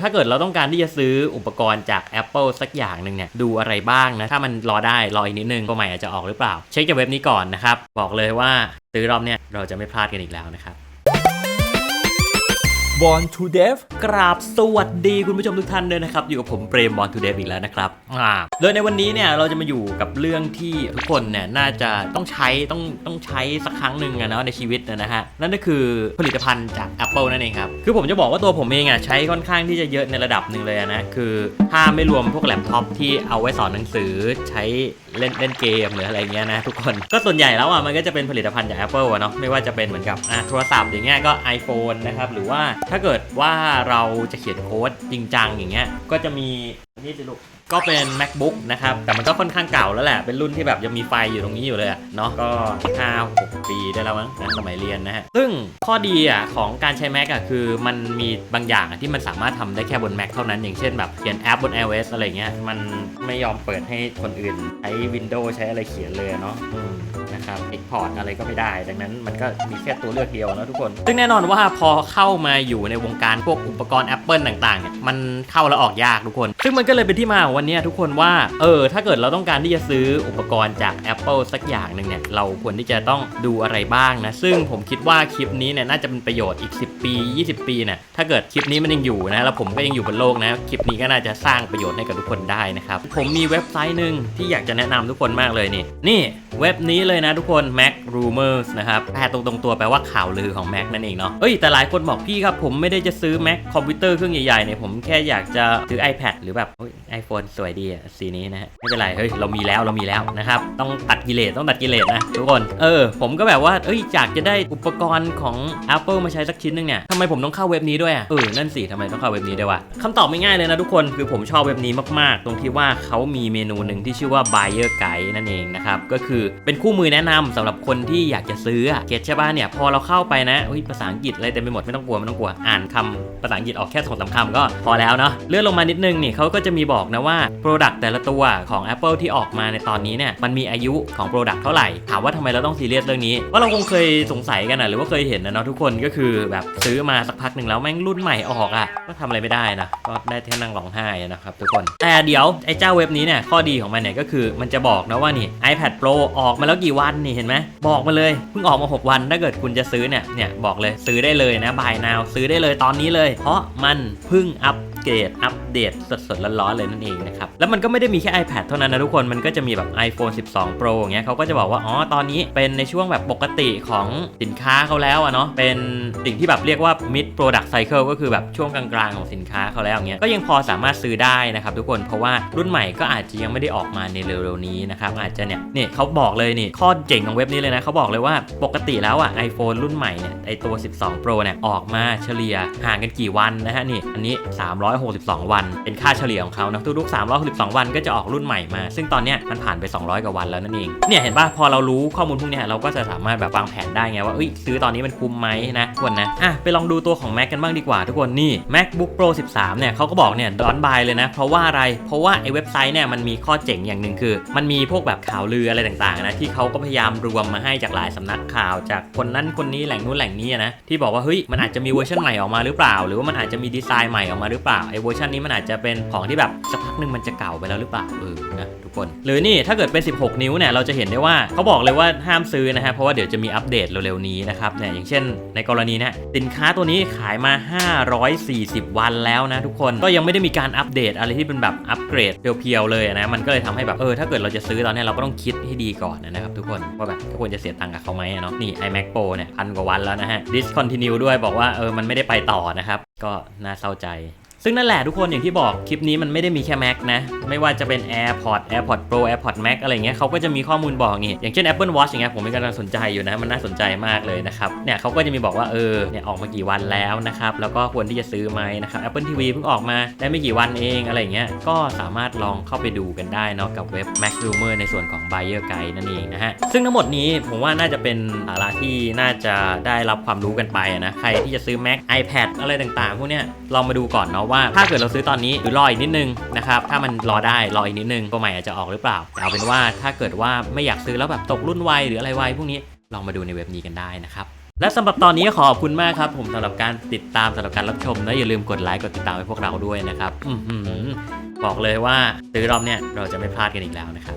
ถ้าเกิดเราต้องการที่จะซื้ออุปกรณ์จาก Apple สักอย่างหนึ่งเนี่ยดูอะไรบ้างนะ ถ้ามันรอได้รออีกนิดนึงตัวใหม่อาจจะออกหรือเปล่า เช็คจากเว็บนี้ก่อนนะครับ บอกเลยว่าซื้อรอบเนี่ยเราจะไม่พลาดกันอีกแล้วนะครับ Born to Deaf กราบสวัสดีคุณผู้ชมทุกท่านด้วยนะครับ อยู่กับผมเปรมบอลทูเดฟอีกแล้วนะครับอ่าโดยในวันนี้เนี่ยเราจะมาอยู่กับเรื่องที่ทุกคนเนี่ยน่าจะต้องใช้ต้องต้องใช้สักครั้งหนึ่งอะเนาะในชีวิตนะฮะนั่นก็คือผลิตภัณฑ์จาก Apple นั่นเองครับ คือผมจะบอกว่าตัวผมเองอะใช้ค่อนข้างที่จะเยอะในระดับหนึ่งเลยอะนะคือถ้าไม่รวมพวกแล็ปท็อปที่เอาไว้สอนหนังสือใช้เล่นเล่นเกมหรืออะไรเงี้ยนะทุกคนก็ส่วนใหญ่แล้วอะมันก็จะเป็นผลิตภัณฑ์จาก Apple อะเนาะไม่ว่าจะเป็นเหมือนกับอะโทรศัพท์อย่างเงี้ยก็ iPhone นะครับหรือว่าถ้าเกิดว่าเราจะเขียนโค้ดจริงจังอย่างเงี้ย ก็จะมีนี่สิลูกก็เป็น macbook นะครับ แต่มันก็ค่อนข้างเก่าแล้วแหละ เป็นรุ่นที่แบบยังมีไฟอยู่ตรงนี้อยู่เลยเนาะ ก็5 6 ปีได้แล้วมั้งนะสมัยเรียนนะฮะ ซึ่งข้อดีอะของการใช้ Mac อะคือมันมีบางอย่างที่มันสามารถทำได้แค่บน Mac เท่านั้น อย่างเช่นแบบเขียนแอปบน iOS อะไรเงี้ย มันไม่ยอมเปิดให้คนอื่นใช้ Windows ใช้อะไรเขียนเลยเนาะ นะครับ Export อะไรก็ไม่ได้ ดังนั้นมันก็มีแค่ตัวเลือกเดียวนะทุกคน ซึ่งแน่นอนว่าพอเข้ามาอยู่ในวงการพวกอุปกรณ์ Apple ต่างๆเนี่ยมันเข้าแล้วออกยากทุกคน ซึ่งมันก็เลยเป็นที่มาของวันนี้ทุกคนว่า เออ ถ้าเกิดเราต้องการที่จะซื้ออุปกรณ์จาก Apple สักอย่างหนึ่งเนี่ย เราควรที่จะต้องดูอะไรบ้างนะ ซึ่งผมคิดว่าคลิปนี้เนี่ยน่าจะเป็นประโยชน์อีก 10 ปี 20 ปีเนี่ยถ้าเกิดคลิปนี้มันยังอยู่นะ แล้วผมก็ยังอยู่บนโลกนะ คลิปนี้ก็น่าจะสร้างประโยชน์ให้กับทุกคนได้นะครับ ผมมีเว็บไซต์หนึ่งที่อยากจะแนะนำทุกคนมากเลยนี่ นี่เว็บนี้เลยนะทุกคน Mac Rumors นะครับแปลตรงๆตัวแปลว่าข่าวลือของ Mac นั่นเองเนาะเอ้ยแต่หลายคนบอกพี่ครับ ผมไม่ได้จะซื้อ Mac คอมพิวเตอร์เครื่องใหญ่ๆเนี่ยผมแค่อยากจะซื้อ iPad หรือแบบไอโฟนสวยดีอะสีนี้นะฮะไม่เป็นไรเฮ้ยเรามีแล้วเรามีแล้วนะครับต้องตัดกิเลสต้องตัดกิเลสนะทุกคนเออผมก็แบบว่าเอ้ยอยากจะได้อุปกรณ์ของ Apple มาใช้สักชิ้นหนึงเนี่ยทำไมผมต้องเข้าเว็บนี้ด้วยอะเออนั่นสิทำไมต้องเข้าเว็บนี้ด้วยวะคำตอบไม่ง่ายเลยนะทุกคนคือผมชอบเว็บนี้มากๆ ตรงที่ว่าเขามีเมนูหนึ่งที่ชื่อว่า buyer guide นั่นเองนะครับก็คือเป็นคู่มือแนะนำสำหรับคนที่อยากจะซื้อเก็ตใช่ป่ะเนี่ยพอเราเข้าไปนะภาษาอังกฤษอะไรเต็มไปหมดไม่ต้องกลัวไม่ต้องกลัวอ่านคำภาษาอังกฤษออกแค่สองสามคำก็พอแล้วเนาะเลื่อนลงมานิดนึงนี่เขาก็จะมีบอกนะว่า Product แต่ละตัวของ Apple ที่ออกมาในตอนนี้เนี่ยมันมีอายุของ Product เท่าไหร่ถามว่าทำไมเราต้องซีเรียสเรื่องนี้ว่าเราคงเคยสงสัยกันนะหรือว่าเคยเห็นนะเนาะทุกคนก็คือแบบซื้อมาสักพักหนึ่งแล้วแม่งรุ่นใหม่ออกอะก็ทำอะไรไม่ได้นะก็ได้แค่นั่งร้องไห้นะครับทุกคนแต่เดี๋ยวไอ้เจ้าเว็บนี้เนี่ยข้อดีของมันเนี่ยก็คือมันจะบอกนะว่านี่ iPad Pro ออกมาแล้วกี่วันนี่เห็นไหมบอกมาเลยเพิ่งออกมา 6 วัน ถ้าเกิดคุณจะซื้อเนี่ยเนี่ยบอกเลยซื้อได้เลยนะบายนาวซื้อได้เลยตอนนี้เลย เพราะมันเพิ่งอัป เกรดอัปเดตสดๆร้อนๆเลยนั่นเองนะครับ แล้วมันก็ไม่ได้มีแค่ iPad เท่านั้นนะทุกคนมันก็จะมีแบบ iPhone 12 Pro อย่างเงี้ยเขาก็จะบอกว่าอ๋อตอนนี้เป็นในช่วงแบบปกติของสินค้าเขาแล้วอะเนาะเป็นสิ่งที่แบบเรียกว่า mid product cycle ก็คือแบบช่วงกลางๆของสินค้าเขาแล้วอย่างเงี้ยก็ยังพอสามารถซื้อได้นะครับทุกคนเพราะว่ารุ่นใหม่ก็อาจจะยังไม่ได้ออกมาในเร็วๆนี้นะครับอาจจะเนี่ยนี่เขาบอกเลยนี่ข้อเจ๋งของเว็บนี้เลยนะเขาบอกเลยว่าปกติแล้วอะ iPhone รุ่นใหม่เนี่ยไอตัว 12 Pro เนี่ยออกมาเฉลี่ยห่างกันกี่วันนะฮะนี่อันนี้362 วัน เป็นค่าเฉลี่ยของเขานะทุกๆ 362 วันก็จะออกรุ่นใหม่มา ซึ่งตอนเนี้ยมันผ่านไป 200 กว่าวันแล้วนั่นเอง เนี่ยเห็นป่ะพอเรารู้ข้อมูลพวกเนี้ยเราก็จะสามารถแบบวางแผนได้ไงว่าเอ้ยซื้อตอนนี้มันคุ้มไหมนะทุกคนนะอะไปลองดูตัวของ Mac กันบ้างดีกว่าทุกคนนี่ MacBook Pro 13 เนี่ยเขาก็บอกเนี่ยดอนบายเลยนะ เพราะว่าอะไรเพราะว่าไอ้เว็บไซต์เนี่ยมันมีข้อเจ๋งอย่างหนึ่งคือ มันมีพวกแบบข่าวลืออะไรต่างๆนะที่เขาก็พยายามรวมมาให้จากหลายสำนักข่าว จากคนนั้นคนนี้แหล่งนู้นแหล่งนี้นะที่บอกว่าเฮ้ยมันอาจจะมีเวอร์ชันใหม่ออกมาหรือเปล่า หรือว่ามันอาจจะมีดีไซน์ใหม่ออกมาหรือเปล่าไอเวอร์ชันนี้มันอาจจะเป็นของที่แบบสักพักหนึ่งมันจะเก่าไปแล้วหรือเปล่าเออนะทุกคน หรือนี่ถ้าเกิดเป็น 16 นิ้วเนี่ยเราจะเห็นได้ว่าเขาบอกเลยว่าห้ามซื้อนะฮะเพราะว่าเดี๋ยวจะมีอัปเดตเร็วๆนี้นะครับเนี่ยอย่างเช่น ในกรณีเนี้สินค้าตัวนี้ขายมา 540 วันแล้วนะทุกคนก็ยังไม่ได้มีการอัปเดตอะไรที่เป็นแบบอัปเกรดเพียวๆเลยนะมันก็เลยทำให้แบบเออถ้าเกิดเราจะซื้อตอนนี้เราก็ต้องคิดให้ดีก่อนนะครับทุกคนว่าแบบควรจะเสียตังค์กับเขาไหมเนาะนี่ iMac Pro เนี่ยพันกว่าวันแล้วนะฮะ discontinue ด้วยบอกว่าเออมันไม่ได้ไปต่อนะครับก็น่าเศร้าใจ ซึ่งนั่นแหละทุกคนอย่างที่บอกคลิปนี้มันไม่ได้มีแค่ Mac นะ ไม่ว่าจะเป็น AirPod AirPod Pro AirPod Max อะไรเงี้ยเขาก็จะมีข้อมูลบอกนี่อย่างเช่น Apple Watch อย่างเงี้ยผมเป็กำลังสนใจอยู่นะ มันน่าสนใจมากเลยนะครับเนี่ยเขาก็จะมีบอกว่าเออเนี่ยออกมากี่วันแล้วนะครับแล้วก็ควรที่จะซื้อไหมนะครับ Apple TV เพิ่งออกมาได้ไม่กี่วันเองอะไรเงี้ยก็สามารถลองเข้าไปดูกันได้เนาะกับเว็บ Mac Rumor ในส่วนของ Buyer Guide นั่นเองนะฮะซึ่งทั้งหมดนี้ผมว่าน่าจะเป็นสาระที่น่าจะได้รับความรู้กันไปนะใครที่จะซื้อ Mac iPad อะไรต่างๆพวกเนี้ยลองมาดูก่อนเนาะว่าถ้าเกิดเราซื้อตอนนี้หรือรออีกนิดนึงนะครับถ้ามันรอได้รออีกนิดนึงตัวใหม่อาจจะออกหรือเปล่าเอาเป็นว่าถ้าเกิดว่าไม่อยากซื้อแล้วแบบตกรุ่นไวหรืออะไรไวพวกนี้ลองมาดูในเว็บนี้กันได้นะครับและสำหรับตอนนี้ขอบคุณมากครับ ผมสำหรับการติดตามสำหรับการรับชมนะอย่าลืมกดไลค์กดติดตามให้พวกเราด้วยนะครับอบอกเลยว่าซื้อรอบเนี้ยเราจะไม่พลาดกันอีกแล้วนะครับ